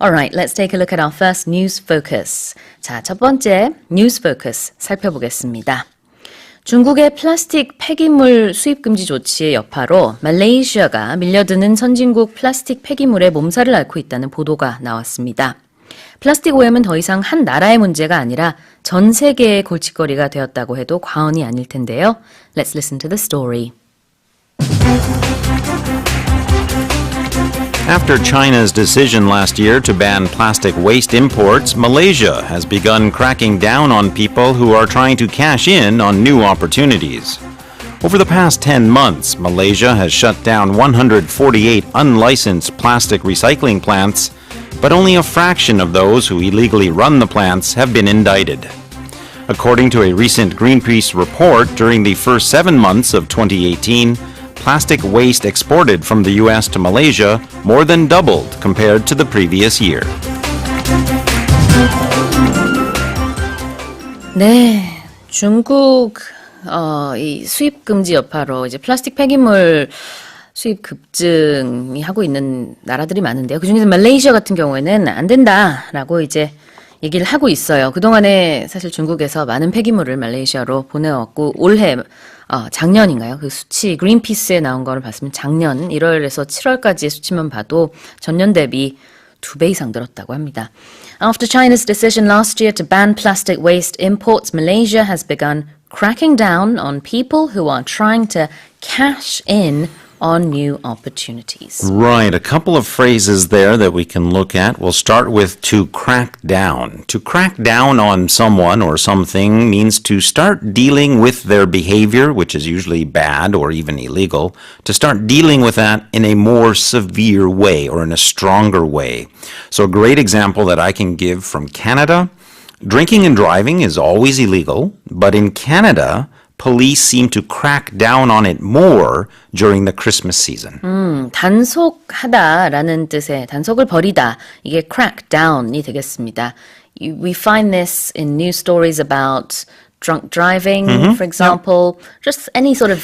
Alright, let's take a look at our first news focus. 자, 첫 번째 news focus 살펴보겠습니다. 중국의 플라스틱 폐기물 수입 금지 조치의 여파로 말레이시아가 밀려드는 선진국 플라스틱 폐기물에 몸살을 앓고 있다는 보도가 나왔습니다. 플라스틱 오염은 더 이상 한 나라의 문제가 아니라 전 세계의 골칫거리가 되었다고 해도 과언이 아닐 텐데요. Let's listen to the story. After China's decision last year to ban plastic waste imports, Malaysia has begun cracking down on people who are trying to cash in on new opportunities. Over the past 10 months, Malaysia has shut down 148 unlicensed plastic recycling plants, but only a fraction of those who illegally run the plants have been indicted. According to a recent Greenpeace report, during the first seven months of 2018, plastic waste exported from the US to Malaysia more than doubled compared to the previous year. 네, 중국 어, 이 수입 금지 여파로 이제 플라스틱 폐기물 수입 급증이 하고 있는 나라들이 많은데요. 그 중에서 말레이시아 같은 경우에는 안 된다라고 이제 얘기를 하고 있어요. 그동안에 사실 중국에서 많은 폐기물을 말레이시아로 보내왔고 올해 어, 작년인가요? 그 수치 그린피스에 나온 거를 봤으면 작년 1월에서 7월까지의 수치만 봐도 전년 대비 두배 이상 늘었다고 합니다. After China's decision last year to ban plastic waste imports, Malaysia has begun cracking down on people who are trying to cash in on new opportunities. Right, a couple of phrases there that we can look at. We'll start with to crack down. To crack down on someone or something means to start dealing with their behavior, which is usually bad or even illegal, to start dealing with that in a more severe way or in a stronger way. So, a great example that I can give from Canada drinking and driving is always illegal, but in Canada, police seem to crack down on it more during the Christmas season. 단속하다라는 뜻의 단속을 버리다 이게 crack down이 되겠습니다. You- We find this in news stories about drunk driving, for example, just any sort of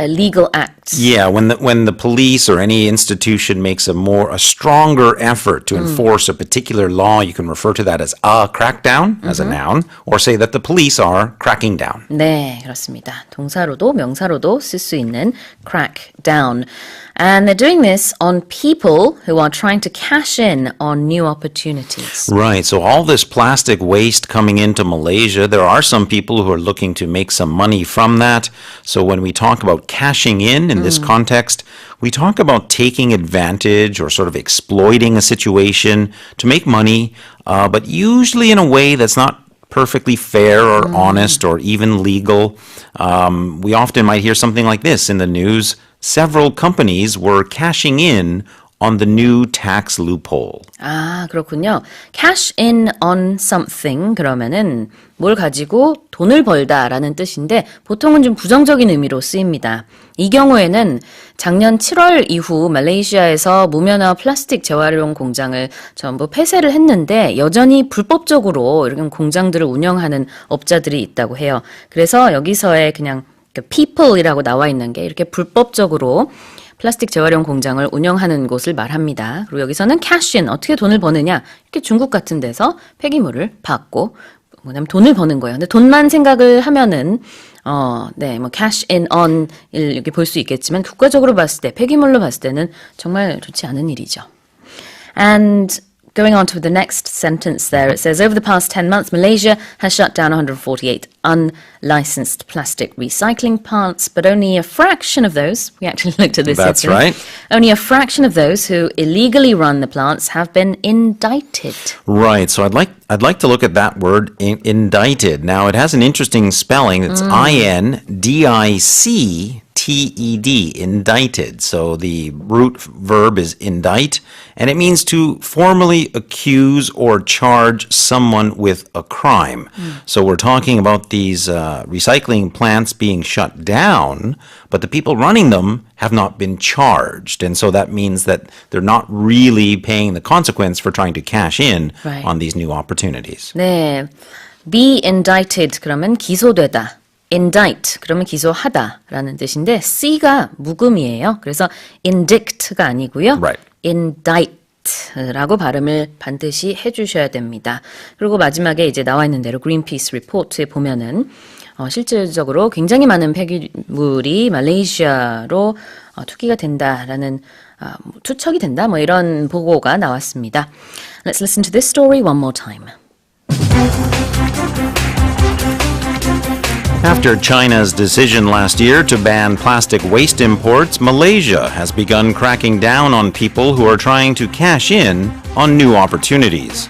illegal acts. Yeah, when the when the police or any institution makes a more a stronger effort to enforce a particular law, you can refer to that as a crackdown as a noun, or say that the police are cracking down. 네, 그렇습니다. 동사로도 명사로도 쓸 수 있는 crack down. And they're doing this on people who are trying to cash in on new opportunities. Right. So all this plastic waste coming into Malaysia, there are some people who are looking to make some money from that. So when we talk about cashing in in this context, we talk about taking advantage or sort of exploiting a situation to make money, uh, but usually in a way that's not perfectly fair or honest or even legal. Um, we often might hear something like this in the news. Several companies were cashing in on the new tax loophole. 아, 그렇군요. cash in on something 그러면은 뭘 가지고 돈을 벌다라는 뜻인데 보통은 좀 부정적인 의미로 쓰입니다. 이 경우에는 작년 7월 이후 말레이시아에서 무면허 플라스틱 재활용 공장을 전부 폐쇄를 했는데 여전히 불법적으로 이런 공장들을 운영하는 업자들이 있다고 해요. 그래서 여기서의 그냥 그 people이라고 나와 있는 게 이렇게 불법적으로 플라스틱 재활용 공장을 운영하는 곳을 말합니다. 그리고 여기서는 cash in 어떻게 돈을 버느냐 이렇게 중국 같은 데서 폐기물을 받고 뭐냐면 돈을 버는 거예요. 근데 돈만 생각을 하면은 어, 네, 뭐 cash in on 일 이렇게 볼 수 있겠지만 국가적으로 봤을 때 폐기물로 봤을 때는 정말 좋지 않은 일이죠. And going on to the next sentence there, it says over the past 10 months, Malaysia has shut down 148 unlicensed plastic recycling plants, but only a fraction of those, we actually looked at this. That's right. Only a fraction of those who illegally run the plants have been indicted. Right. So I'd like I'd like to look at that word in, indicted. Now it has an interesting spelling. It's I N D I C T E D indicted. So the root verb is indict and it means to formally accuse or charge someone with a crime. So we're talking about these uh, recycling plants being shut down, but the people running them have not been charged. And so that means that they're not really paying the consequence for trying to cash in Right. on these new opportunities. 네. be indicted 그러면 기소되다. indict 그러면 기소하다라는 뜻인데 C가 묵음이에요. 그래서 indict가 아니고요. Right. indict 라고 발음을 반드시 해 주셔야 됩니다. 그리고 마지막에 이제 나와 있는 대로 그린피스 리포트에 보면은 어, 실질적으로 굉장히 많은 폐기물이 말레이시아로 어, 투기가 된다라는 아, 뭐, 투척이 된다 뭐 이런 보고가 나왔습니다. Let's listen to this story one more time. After China's decision last year to ban plastic waste imports, Malaysia has begun cracking down on people who are trying to cash in on new opportunities.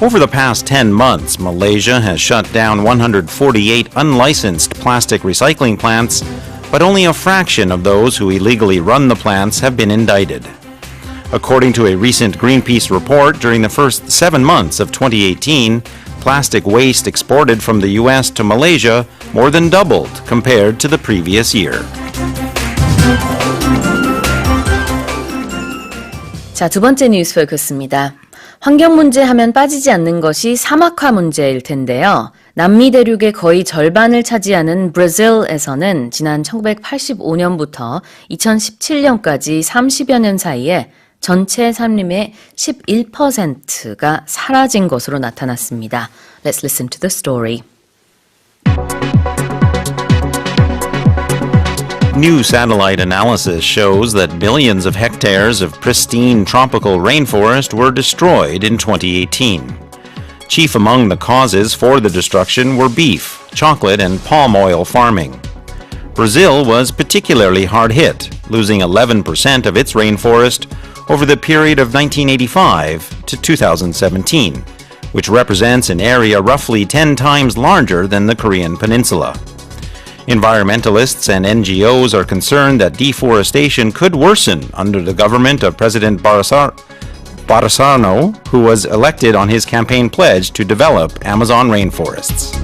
Over the past 10 months, Malaysia has shut down 148 unlicensed plastic recycling plants, but only a fraction of those who illegally run the plants have been indicted. According to a recent Greenpeace report, during the first seven months of 2018, plastic waste exported from the U.S. to Malaysia more than doubled compared to the previous year. 자, 두 번째 뉴스 포커스입니다. 환경 문제 하면 빠지지 않는 것이 사막화 문제일 텐데요. 남미 대륙의 거의 절반을 차지하는 브라질에서는 지난 1985년부터 2017년까지 30여 년 사이에 전체 산림의 11%가 사라진 것으로 나타났습니다. Let's listen to the story. New satellite analysis shows that billions of hectares of pristine tropical rainforest were destroyed in 2018. Chief among the causes for the destruction were beef, chocolate, and palm oil farming. Brazil was particularly hard hit, losing 11% of its rainforest over the period of 1985 to 2017, which represents an area roughly 10 times larger than the Korean Peninsula. Environmentalists and NGOs are concerned that deforestation could worsen under the government of President Barasar- Bolsonaro, who was elected on his campaign pledge to develop Amazon rainforests.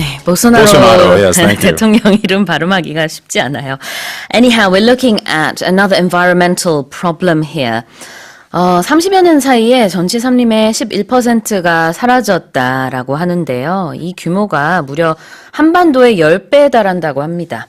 네, 보소나로 보소나로, yes. 대통령 이름 발음하기가 쉽지 않아요. Anyhow, we're looking at another environmental problem here. 어, 30여 년 사이에 전체 산림의 11%가 사라졌다라고 하는데요. 이 규모가 무려 한반도의 10배에 달한다고 합니다.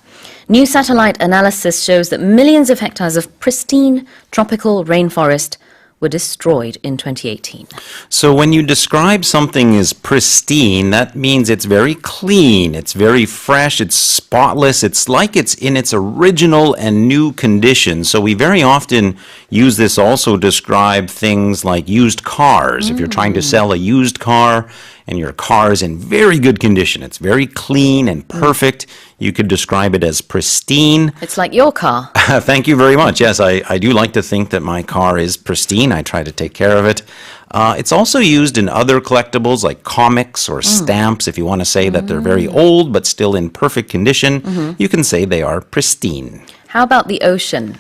New satellite analysis shows that millions of hectares of pristine tropical rainforest were destroyed in 2018. So when you describe something as pristine, that means it's very clean, it's very fresh, it's spotless, it's like it's in its original and new condition. So we very often use this also to describe things like used cars. If you're trying to mm. sell a used car and your car is in very good condition, it's very clean and mm. perfect, you could describe it as pristine. It's like your car. Thank you very much. Yes, I, I do like to think that my car is pristine. I try to take care of it. Uh, it's also used in other collectibles like comics or mm. stamps. If you want to say that they're very mm. old but still in perfect condition, mm-hmm. you can say they are pristine. How about the ocean?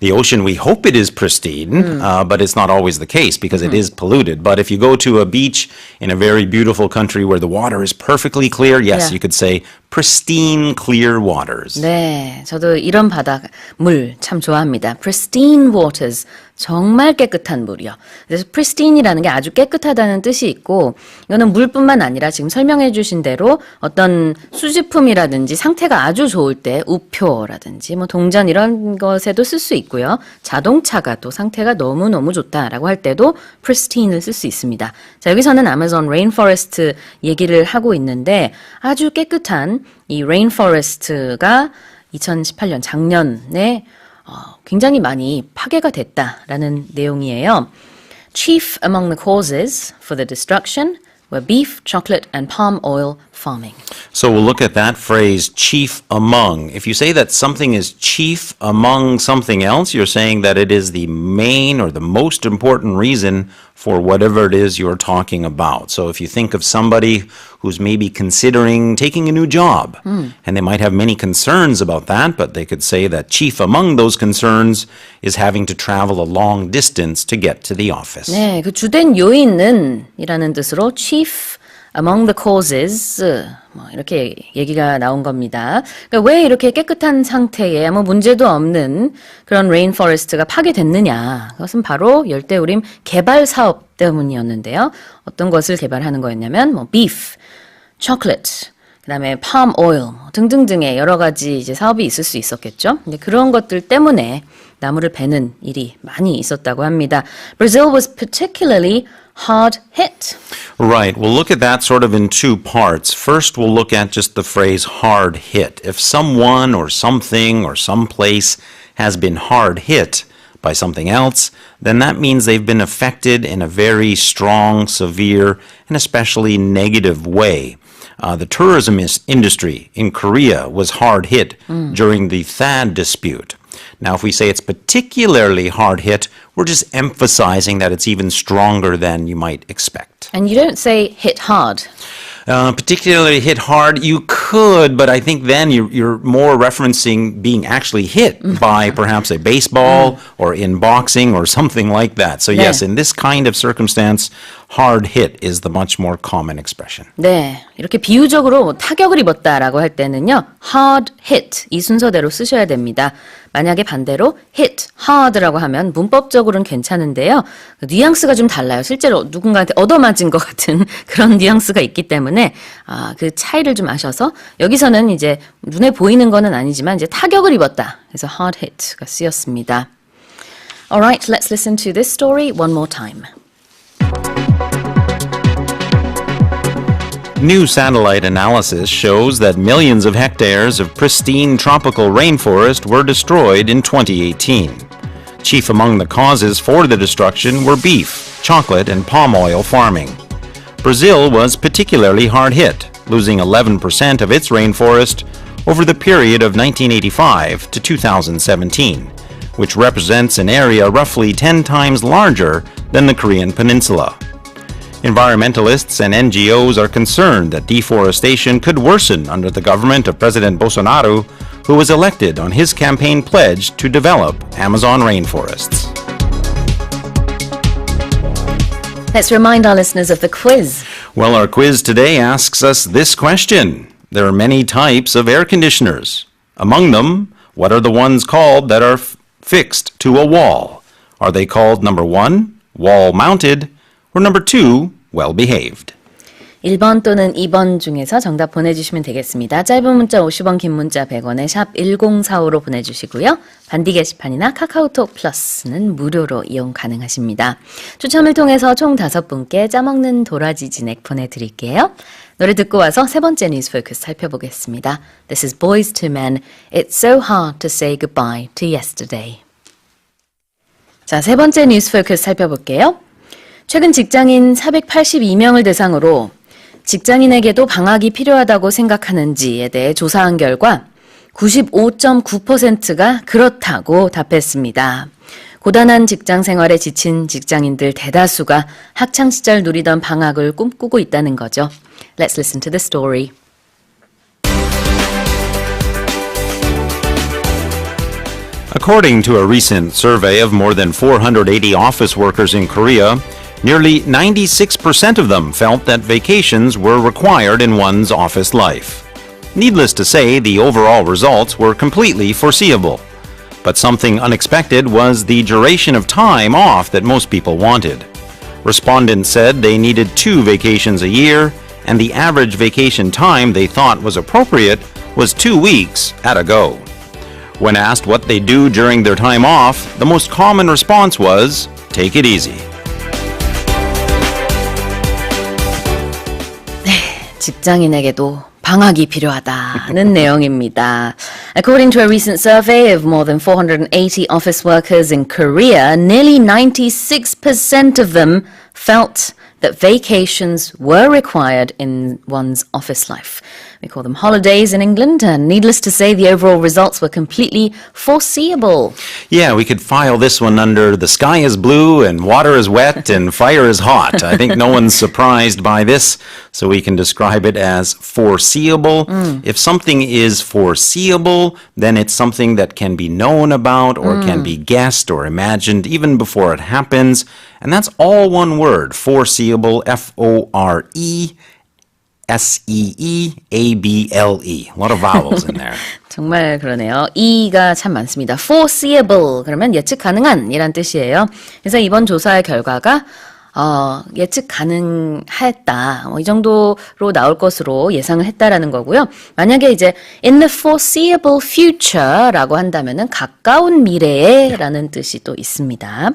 The ocean, we hope it is pristine, uh, but it's not always the case because it is polluted. But if you go to a beach in a very beautiful country where the water is perfectly clear, yes, Yeah. you could say pristine, clear waters. 네, 저도 이런 바다 물 참 좋아합니다. pristine waters, 정말 깨끗한 물이요. 그래서 pristine이라는 게 아주 깨끗하다는 뜻이 있고, 이거는 물뿐만 아니라 지금 설명해 주신 대로 어떤 수집품이라든지 상태가 아주 좋을 때 우표라든지 뭐 동전 이런 것에도 쓸 수 있고요. 자동차가 또 상태가 너무너무 좋다라고 할 때도 pristine을 쓸 수 있습니다. 자, 여기서는 아마존 레인포레스트 얘기를 하고 있는데 아주 깨끗한 이 레인포레스트가 2018년 작년에 어, 굉장히 많이 파괴가 됐다라는 내용이에요. Chief among the causes for the destruction were beef, chocolate, and palm oil farming. So we'll look at that phrase, chief among. If you say that something is chief among something else, you're saying that it is the main or the most important reason for whatever it is you're talking about. So if you think of somebody who's maybe considering taking a new job, and they might have many concerns about that, but they could say that chief among those concerns is having to travel a long distance to get to the office. 네, 그 주된 요인은 이라는 뜻으로 chief among the causes 뭐 이렇게 얘기가 나온 겁니다. 그러니까 왜 이렇게 깨끗한 상태에 아무 문제도 없는 그런 레인포레스트가 파괴됐느냐? 그것은 바로 열대우림 개발 사업 때문이었는데요. 어떤 것을 개발하는 거였냐면 뭐 beef, chocolate, 그다음에 palm oil 등등등의 여러 가지 이제 사업이 있을 수 있었겠죠. 근데 그런 것들 때문에 나무를 베는 일이 많이 있었다고 합니다. Brazil was particularly hard hit. Right. We'll look at that sort of in two parts. First, we'll look at just the phrase hard hit. If someone or something or some place has been hard hit by something else, then that means they've been affected in a very strong, severe, and especially negative way. Uh, the tourism is- industry in Korea was hard hit during the THAAD dispute. Now, if we say it's particularly hard hit, we're just emphasizing that it's even stronger than you might expect. And you don't say hit hard. Uh, particularly hit hard, you could, but I think then you're, you're more referencing being actually hit by perhaps a baseball or in boxing or something like that. So, yes, Yeah. in this kind of circumstance, hard hit is the much more common expression. 네, 이렇게 비유적으로 뭐 타격을 입었다라고 할 때는요, hard hit 이 순서대로 쓰셔야 됩니다. 만약에 반대로 hit hard라고 하면 문법적으로는 괜찮은데요, 그 뉘앙스가 좀 달라요. 실제로 누군가한테 얻어맞은 것 같은 그런 뉘앙스가 있기 때문에 아, 그 차이를 좀 아셔서 여기서는 이제 눈에 보이는 거는 아니지만 이제 타격을 입었다. 그래서 hard hit가 쓰였습니다. Alright, let's listen to this story one more time. New satellite analysis shows that millions of hectares of pristine tropical rainforest were destroyed in 2018. Chief among the causes for the destruction were beef, chocolate, and palm oil farming. Brazil was particularly hard hit, losing 11% of its rainforest over the period of 1985 to 2017, which represents an area roughly 10 times larger than the Korean peninsula. Environmentalists and NGOs are concerned that deforestation could worsen under the government of President Bolsonaro, who was elected on his campaign pledge to develop Amazon rainforests. Let's remind our listeners of the quiz. Well, our quiz today asks us this question. There are many types of air conditioners. Among them, what are the ones called that are f- fixed to a wall? Are they called number one, wall mounted, or number two, well behaved? 1번 또는 2번 중에서 정답 보내주시면 되겠습니다. 짧은 문자 50원, 긴 문자 100원에 샵 1045로 보내주시고요. 반디 게시판이나 카카오톡 플러스는 무료로 이용 가능하십니다. 추첨을 통해서 총 5분께 짜먹는 도라지 진액 보내드릴게요. 노래 듣고 와서 세 번째 뉴스 포커스 살펴보겠습니다. This is Boys to Men. It's so hard to say goodbye to yesterday. 자, 세 번째 뉴스 포커스 살펴볼게요. 최근 직장인 482명을 대상으로 직장인에게도 방학이 필요하다고 생각하는지에 대해 조사한 결과 95.9%가 그렇다고 답했습니다. 고단한 직장 생활에 지친 직장인들 대다수가 학창 시절 누리던 방학을 꿈꾸고 있다는 거죠. Let's listen to the story. According to a recent survey of more than 480 office workers in Korea, nearly 96% of them felt that vacations were required in one's office life. Needless to say, the overall results were completely foreseeable. But something unexpected was the duration of time off that most people wanted. Respondents said they needed two vacations a year, and the average vacation time they thought was appropriate was two weeks at a go. When asked what they do during their time off, the most common response was, take it easy. 직장인에게도 방학이 필요하다는 내용입니다. According to a recent survey of more than 480 office workers in Korea, nearly 96% of them felt that vacations were required in one's office life. We call them holidays in England, and needless to say, the overall results were completely foreseeable. Yeah, we could file this one under the sky is blue and water is wet and fire is hot. I think no one's surprised by this, so we can describe it as foreseeable. Mm. If something is foreseeable, then it's something that can be known about or mm. can be guessed or imagined even before it happens. And that's all one word foreseeable, F O R E. S E E A B L E. A lot of vowels in there. 정말 그러네요. E가 참 많습니다. foreseeable 그러면 예측 가능한 이란 뜻이에요. 그래서 이번 조사의 결과가 어, 예측 가능했다. 뭐, 이 정도로 나올 것으로 예상을 했다라는 거고요. 만약에 이제 in the foreseeable future라고 한다면은 가까운 미래에라는 뜻이 또 있습니다.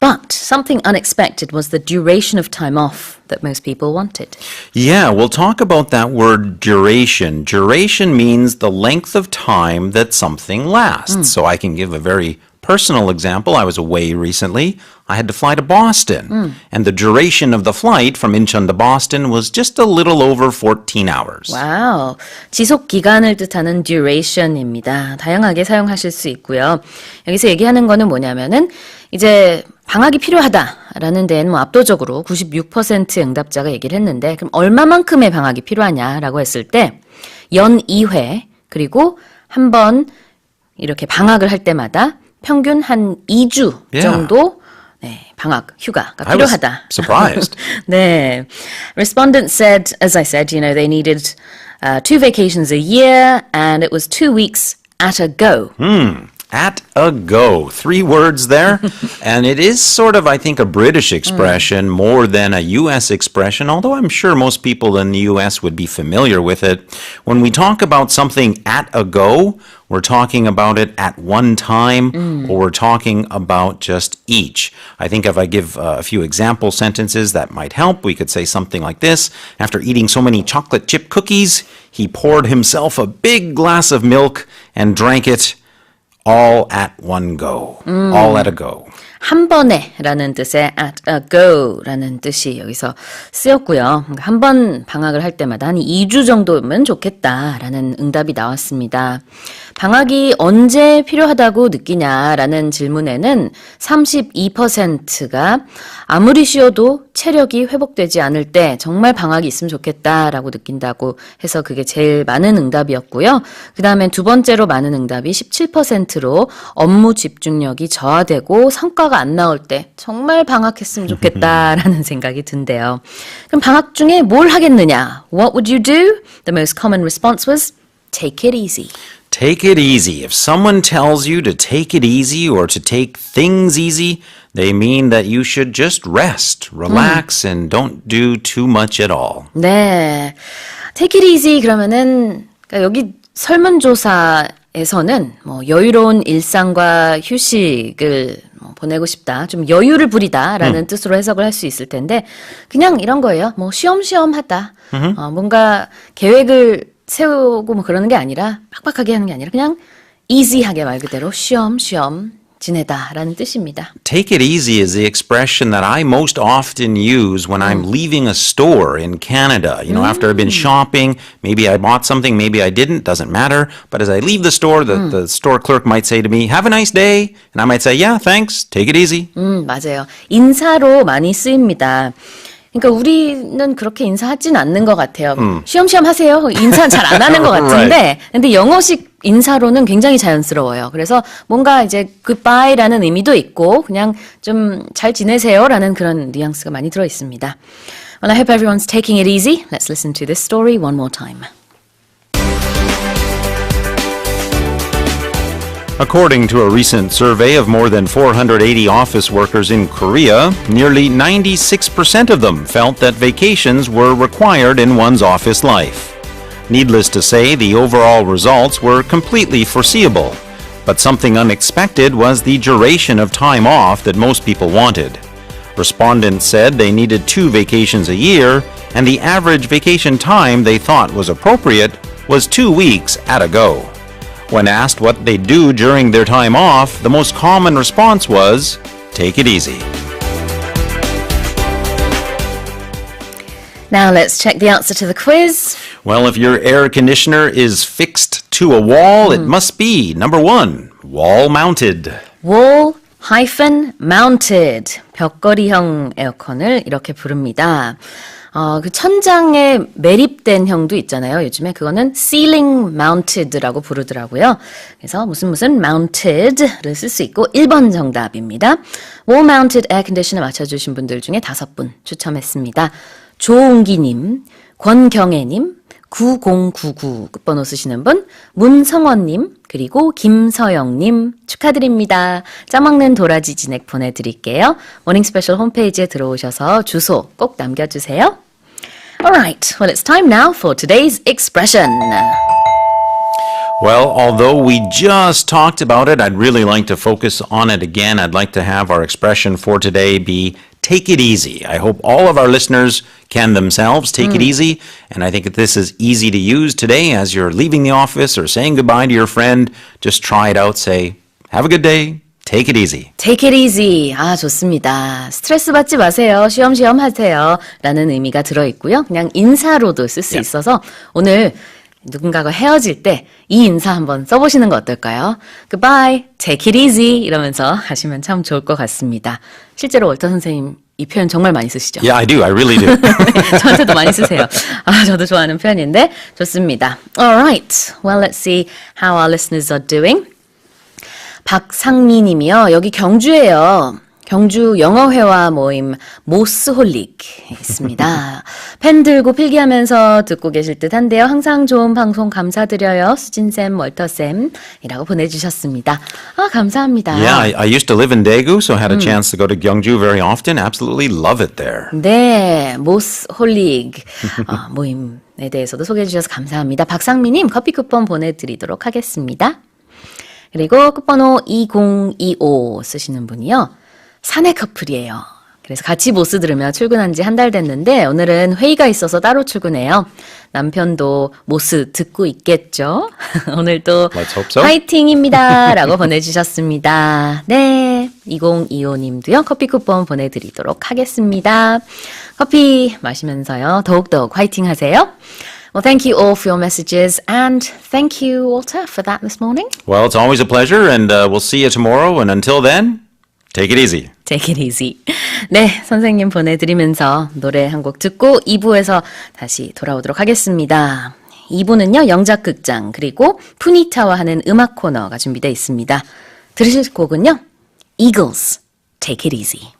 But something unexpected was the duration of time off that most people wanted. Yeah, we'll talk about that word duration. Duration means the length of time that something lasts. So I can give a very personal example. I was away recently. I had to fly to Boston. And the duration of the flight from Incheon to Boston was just a little over 14 hours. 와우. 지속 기간을 뜻하는 duration입니다. 다양하게 사용하실 수 있고요. 여기서 얘기하는 거는 뭐냐면은 이제 방학이 필요하다라는 데는 뭐 압도적으로 96% 응답자가 얘기를 했는데 그럼 얼마만큼의 방학이 필요하냐라고 했을 때 연 2회 그리고 한 번 이렇게 방학을 할 때마다 평균 한 2주 Yeah. 정도 네, 방학 휴가가 I was 필요하다. surprised. 네. Respondents said, as I said, you know, they needed uh, two vacations a year and it was two weeks at a go. At a go. Three words there. and it is sort of, I think, a British expression more than a U.S. expression, although I'm sure most people in the U.S. would be familiar with it. When we talk about something at a go, we're talking about it at one time, or we're talking about just each. I think if I give uh, a few example sentences that might help, we could say something like this After eating so many chocolate chip cookies, he poured himself a big glass of milk and drank it all at one go. All at a go. 한 번에 라는 뜻의 at a go 라는 뜻이 여기서 쓰였고요. 한 번 방학을 할 때마다 한 2주 정도면 좋겠다라는 응답이 나왔습니다. 방학이 언제 필요하다고 느끼냐라는 질문에는 32%가 아무리 쉬어도 체력이 회복되지 않을 때 정말 방학이 있으면 좋겠다라고 느낀다고 해서 그게 제일 많은 응답이었고요. 그 다음에 두 번째로 많은 응답이 17%로 업무 집중력이 저하되고 성과 가 안 나올 때 정말 방학했으면 좋겠다라는 생각이 든대요. 그럼 방학 중에 뭘 하겠느냐? What would you do? The most common response was take it easy. Take it easy. If someone tells you to take it easy or to take things easy, they mean that you should just rest, relax, and don't do too much at all. 네. Take it easy 그러면은 그러니까 여기 설문조사 에서는 뭐 여유로운 일상과 휴식을 뭐 보내고 싶다. 좀 여유를 부리다라는 뜻으로 해석을 할 수 있을 텐데 그냥 이런 거예요. 뭐 쉬엄쉬엄 하다. 어, 뭔가 계획을 세우고 뭐 그러는 게 아니라 빡빡하게 하는 게 아니라 그냥 easy하게 말 그대로 쉬엄쉬엄 지내다라는 뜻입니다. Take it easy is the expression that I most often use when I'm leaving a store in Canada. You know, after I've been shopping, maybe I bought something, maybe I didn't, doesn't matter. But as I leave the store, the, the store clerk might say to me, Have a nice day. And I might say, Yeah, thanks. Take it easy. 음, 맞아요. 인사로 많이 쓰입니다. 그러니까 우리는 그렇게 인사하진 않는 것 같아요. 쉬엄쉬엄 하세요. 인사 잘 안 하는 것 같은데, 근데 영어식 인사로는 굉장히 자연스러워요. 그래서 뭔가 이제 goodbye라는 의미도 있고, 그냥 좀 잘 지내세요라는 그런 뉘앙스가 많이 들어 있습니다. Well, I hope everyone's taking it easy. Let's listen to this story one more time. According to a recent survey of more than 480 office workers in Korea, nearly 96% of them felt that vacations were required in one's office life. Needless to say, the overall results were completely foreseeable. But something unexpected was the duration of time off that most people wanted. Respondents said they needed two vacations a year, and the average vacation time they thought was appropriate was two weeks at a go. When asked what they do during their time off, the most common response was, take it easy. Now let's check the answer to the quiz. Well, if your air conditioner is fixed to a wall, it hmm. must be number one, wall mounted. wall hyphen mounted 벽걸이형 에어컨을 이렇게 부릅니다. 어, 그 천장에 매립된 형도 있잖아요. 요즘에 그거는 ceiling mounted라고 부르더라고요. 그래서 무슨 무슨 mounted를 쓸 수 있고 1번 정답입니다. wall mounted air conditioner 맞춰주신 분들 중에 다섯 분 추첨했습니다. 조은기님, 권경애님, 9099 끝번호 쓰시는 분, 문성원님, 그리고 김서영님 축하드립니다. 짜먹는 도라지 진액 보내드릴게요. 모닝 스페셜 홈페이지에 들어오셔서 주소 꼭 남겨주세요. Alright, well it's time now for today's expression. Well, although we just talked about it, I'd really like to focus on it again. I'd like to have our expression for today be take it easy. I hope all of our listeners can themselves take it easy. And I think that this is easy to use today as you're leaving the office or saying goodbye to your friend. Just try it out. Say, have a good day. Take it easy. Take it easy. 아, 좋습니다. 스트레스 받지 마세요. 쉬엄쉬엄 하세요. 라는 의미가 들어있고요. 그냥 인사로도 쓸수 있어서 오늘 누군가가 헤어질 때 이 인사 한번 써보시는 거 어떨까요? Goodbye, take it easy 이러면서 하시면 참 좋을 것 같습니다. 실제로 월터 선생님 이 표현 정말 많이 쓰시죠? Yeah, I do. I really do. 저한테도 많이 쓰세요. 아, 저도 좋아하는 표현인데 좋습니다. Alright, well let's see how our listeners are doing. 박상미 님이요. 여기 경주예요. 경주 영어회화 모임 모스홀릭 있습니다. 펜 들고 필기하면서 듣고 계실 듯 한데요. 항상 좋은 방송 감사드려요. 수진쌤, 월터쌤이라고 보내주셨습니다. 아, 감사합니다. yeah, I, I used to live in Daegu, so I had a chance to go to Gyeongju very often. Absolutely love it there. 네, 모스홀릭 어, 모임에 대해서도 소개해 주셔서 감사합니다. 박상미님 커피 쿠폰 보내드리도록 하겠습니다. 그리고 끝번호 2025 쓰시는 분이요. 사내 커플이에요. 그래서 같이 모스 들으며 출근한 지 한 달 됐는데 오늘은 회의가 있어서 따로 출근해요. 남편도 모스 듣고 있겠죠? 오늘도 so. 화이팅입니다. 라고 보내주셨습니다. 네. 2025님도요. 커피 쿠폰 보내드리도록 하겠습니다. 커피 마시면서요. 더욱더욱 화이팅 하세요. Well, thank you all for your messages and thank you, Walter, for that this morning. Well, it's always a pleasure, and uh, we'll see you tomorrow. And until then, take it easy. Take it easy. 네, 선생님 보내드리면서 노래 한 곡 듣고 2부에서 다시 돌아오도록 하겠습니다. 2부는요, 영작극장, 그리고 푸니타와 하는 음악 코너가 준비되어 있습니다. 들으실 곡은요, Eagles, Take It Easy.